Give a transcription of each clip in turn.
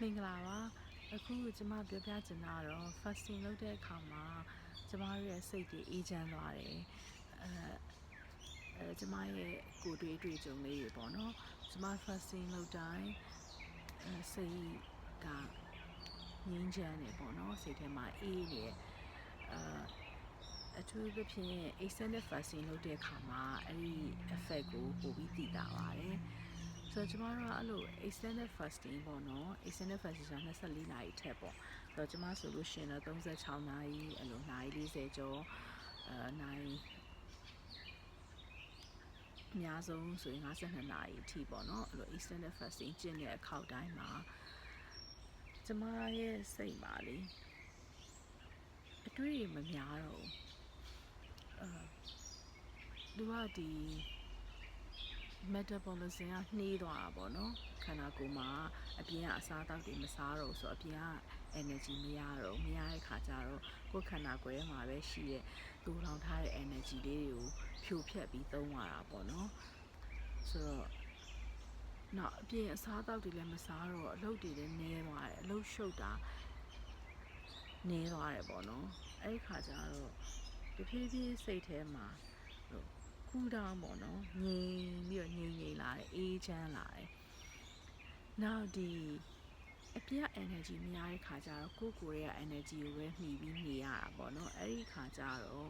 မင်္ဂလာပါအခုကျမပြောပြချင်တာကတော့ fasting လုပ်တဲ့အခါမှာကျမတို့ရဲ့စိတ်တွေအေးချမ်းသွားတယ်အဲအဲကျမရဲ့ကိုယ်တွေးအတွေ့အကြုံလေးတွေပေါ့နော်ကျမ fasting လုပ်တိုင်းအဲစိတ်ကငြိမ်းချမ်းနေပေါ့နော်စိတ်ထဲမှာအေးနေအဲအထူးသဖြင့် extended fasting လုပ်တဲ့အခါမှာအဲ့ဒီ effect ကိုပိုပြီးသိတာပါတယ် ဆိုတော့ကျမတို့ကအဲ့လို extended fasting ပေါ့နော် extended fasting ဆိုတာ24နာရီထက်ပေါ့ဆိုတော့ကျမဆိုလို့ရှိရင်တော့36နာရီအဲ့လိုနာရီ40ကျော်အဲနာရီအများဆုံးဆိုရင်52နာရီအထိပေါ့နော်အဲ့လို extended fasting ကျင့်တဲ့အခါတိုင်းမှာကျမရဲ့စိတ်ပါလေအတွေ့အမများတော့ဘူးအဲသူကဒီ metabolism ကနှေးသွားတာပေါ့နော်ခန္ဓာကိုယ်မှာအပြင်ကအစားအသောက်တွေမစားတော့ဘူးဆိုတော့အပြင်က energy မရတော့ဘူးမရတဲ့ခါကျတော့ကိုယ်ခန္ဓာကိုယ်ထဲမှာပဲရှိတဲ့တူထောင်ထားတဲ့ energy လေးတွေကိုဖြိုဖျက်ပြီးသုံးရတာပေါ့နော်ဆိုတော့နောက်အပြင်အစားအသောက်တွေလည်းမစားတော့အလုပ်တွေလည်းနည်းသွားတယ်အလုပ်ရှုပ်တာနည်းသွားတယ်ပေါ့နော်အဲ့ဒီခါကျတော့တဖြည်းဖြည်းစိတ်ထဲမှာဟို ကူးတောင်းပေါ့နော်ငြိမ်ပြီးတော့ငြိမ်ငြိမ်လာတယ်အေးချမ်းလာတယ်နောက်ဒီအပြည့် energy မရတဲ့ခါကျတော့ကိုယ့်ကိုယ်ရဲ့ energy ကိုပဲမှီပြီးနေရတာပေါ့နော်အဲ့ဒီခါကျတော့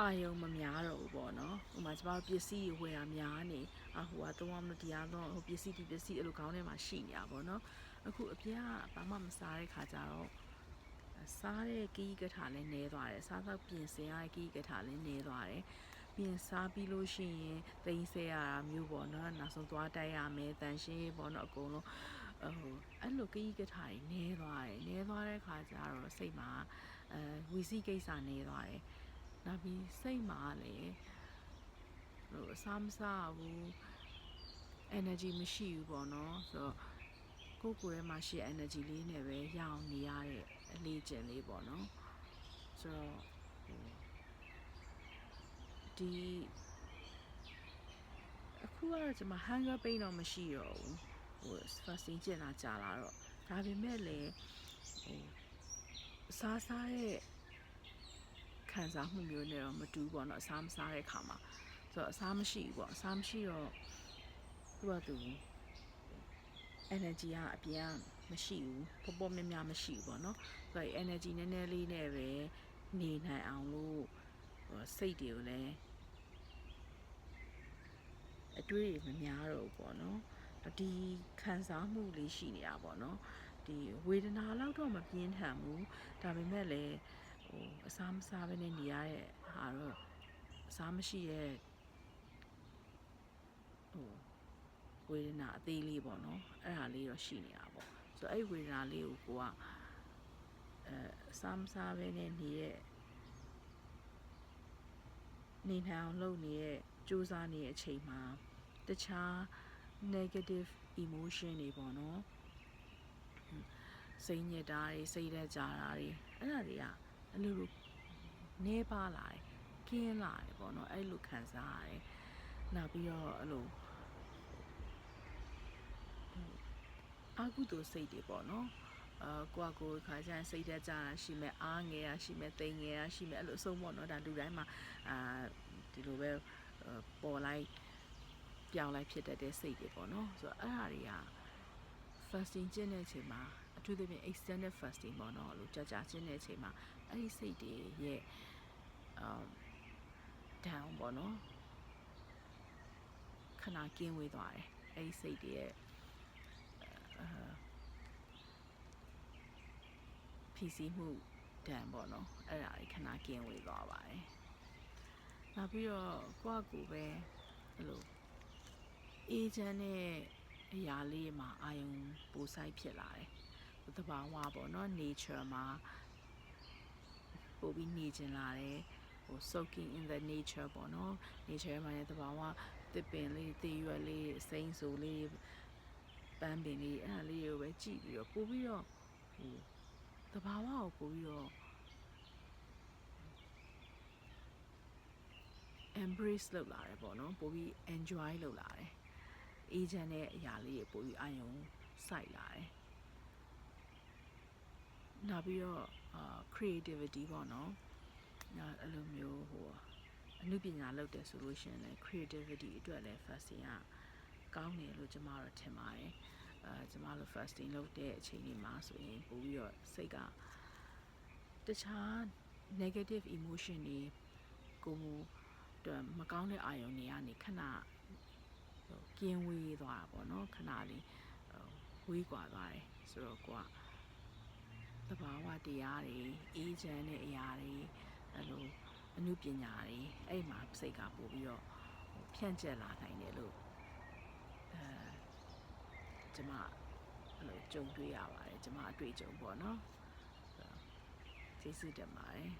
အာယုံမများတော့ဘူးပေါ့နော်ဟိုမှာကျမတို့ပစ္စည်းတွေဝယ်တာများနေအဟိုကတော့မလို့တရားတော့ဟိုပစ္စည်းဒီပစ္စည်းအဲ့လိုခေါင်းထဲမှာရှိနေတာပေါ့နော်အခုအပြည့်ကဘာမှမစားတဲ့ခါကျတော့ စားတဲ့ကီးကထာလည်းနည်းသွားတယ်စားတော့ပြင်ဆင်ရတဲ့ကီးကထာလည်းနည်းသွားတယ်ပြင်စားပြီးလို့ရှိရင်သိမ်းဆဲရတာမျိုးပေါ့နော်နောက်ဆုံးသွားတိုက်ရမယ်တန်ရှင်းပေါ့နော်အကုန်လုံးဟိုအဲ့လိုကီးကထာတွေနည်းသွားတယ်နည်းသွားတဲ့ခါကျတော့စိတ်မှာအဲဝီစီကိစ္စနည်းသွားတယ်နောက်ပြီးစိတ်မှာလည်းဟိုအစားမစားဘူး energy မရှိဘူးပေါ့နော်ဆိုတော့ကိုယ့်ကိုယ်ထဲမှာရှိတဲ့ energy လေးနဲ့ပဲရအောင်နေရတဲ့ အလေးကျင့်လေးပေါ့နော်ဆိုတော့ဟိုဒီအခုကတော့ကျွန်မ hunger pain တော့မရှိတော့ဘူးဟို fasting ကျင့်တာကြာလာတော့ဒါပေမဲ့လည်းဟိုစားစားရဲ့ခံစားမှုမျိုးနဲ့တော့မတူဘူးပေါ့နော်အစားမစားတဲ့ခါမှာဆိုတော့အစားမရှိဘူးပေါ့အစားမရှိတော့သူကသူ energy ကအပြင်ကမရှိဘူးပေါ်ပေါ်များများမရှိဘူးပေါ့နော်ဆိုတော့ energy နည်းနည်းလေးနဲ့ပဲနေနိုင်အောင်လို့ဟိုစိတ်တွေကိုလည်းအတွေ့အမများတော့ဘူးပေါ့နော်ဒီခံစားမှုလေးရှိနေတာပေါ့နော်ဒီဝေဒနာလောက်တော့မပြင်းထန်ဘူးဒါပေမဲ့လည်းဟိုအစားမစားဘဲနဲ့နေရတဲ့ဟာတော့အစားမရှိရဲ့ဟို ဝေဒနာအသေးလေးပေါ့နော်အဲ့ဒါလေးတော့ရှိနေတာပေါ့ဆိုတော့အဲ့ဝေဒနာလေးကိုကိုကအဲအစားမစားဘဲနဲ့နေတဲ့နေနိုင်အောင်လုပ်နေတဲ့စူးစမ်းနေတဲ့အချိန်မှာတခြား negative emotion တွေပေါ့နော်စိတ်ညစ်တာတွေစိတ်သက်ကြတာတွေအဲ့ဒါတွေကအလိုလိုနေပါလာတယ်ကင်းလာတယ်ပေါ့နော်အဲ့လိုခံစားရတယ်နောက်ပြီးတော့အဲ့လို အာကုသိုလ်စိတ်တွေပေါ့နော်အာကိုကကိုခါကျရင်စိတ်သက်ကြတာရှိမဲ့အားငယ်ရရှိမဲ့တိမ်ငယ်ရရှိမဲ့အဲ့လိုအဆုံးပေါ့နော်ဒါလူတိုင်းမှာအာဒီလိုပဲပေါ်လိုက်ပြောင်းလိုက်ဖြစ်တတ်တဲ့စိတ်တွေပေါ့နော်ဆိုတော့အဲ့ဟာတွေက fasting ကျင့်တဲ့အချိန်မှာအထူးသဖြင့် extended fasting ပေါ့နော်လို့ကြာကြာကျင့်တဲ့အချိန်မှာအဲ့ဒီစိတ်တွေရဲ့ um down ပေါ့နော်ခဏကင်းဝေးသွားတယ်အဲ့ဒီစိတ်တွေရဲ့အာ ဖြီးစည်းမှုတန်ပေါ့နော်အဲ့ဒါကြီးခဏကင်းဝေးသွားပါတယ်နောက်ပြီးတော့ကိုယ့်ကိုယ်ပဲအဲ့လိုအေးချမ်းတဲ့အရာလေးမှာအာယုံပိုဆိုင်ဖြစ်လာတယ်။သဘာဝပေါ့နော် nature မှာပိုပြီးနေကျင်လာတယ်ဟို soaking in the nature ပေါ့နော် nature မှာလည်းသဘာဝသစ်ပင်လေးတေးရွက်လေးစိမ့်ဆိုလေး ပန်းပင်လေးအဲ့ဒါလေးကိုပဲကြည့်ပြီးတော့ပို့ပြီးတော့ဟိုသဘာဝကိုပို့ပြီးတော့ embrace လုပ်လာတယ်ပေါ့နော်ပိုပြီး enjoy လုပ်လာတယ် agent နဲ့အရာလေးတွေပိုပြီးအာယုံစိုက်လာတယ်နောက်ပြီးတော့အာ creativity ပေါ့နော်နောက်အဲ့လိုမျိုးဟိုအမှုပညာလုပ်တယ်ဆိုလို့ရှိရင်လည်း creativity အတွက်လည်း fasting ကကောင်းတယ်လို့ကျွန်မတို့ထင်ပါတယ်အဲကျွန်မတို့ fasting လုပ်တဲ့အချိန်တွေမှာဆိုရင်ပိုပြီးတော့စိတ်ကတခြား negative emotion တွေကိုယ်အတွက်မကောင်းတဲ့အာယုံတွေကနေခဏဟိုကင်းဝေးသွားတာပေါ့နော်ခဏလေးဟိုဝေးကွာသွားတယ်ဆိုတော့ကိုကသဘာဝတရားတွေအေးချမ်းတဲ့အရာတွေအဲ့လိုအမှုပညာတွေအဲ့မှာစိတ်ကပို့ပြီးတော့ဟိုဖြန့်ကျက်လာနိုင်တယ်လို့အဲ ကျွန်မအဲ့လိုကြုံတွေ့ရပါတယ်ကျွန်မအတွေ့အကြုံပေါ့နော်ကျေးဇူးတင်ပါတယ်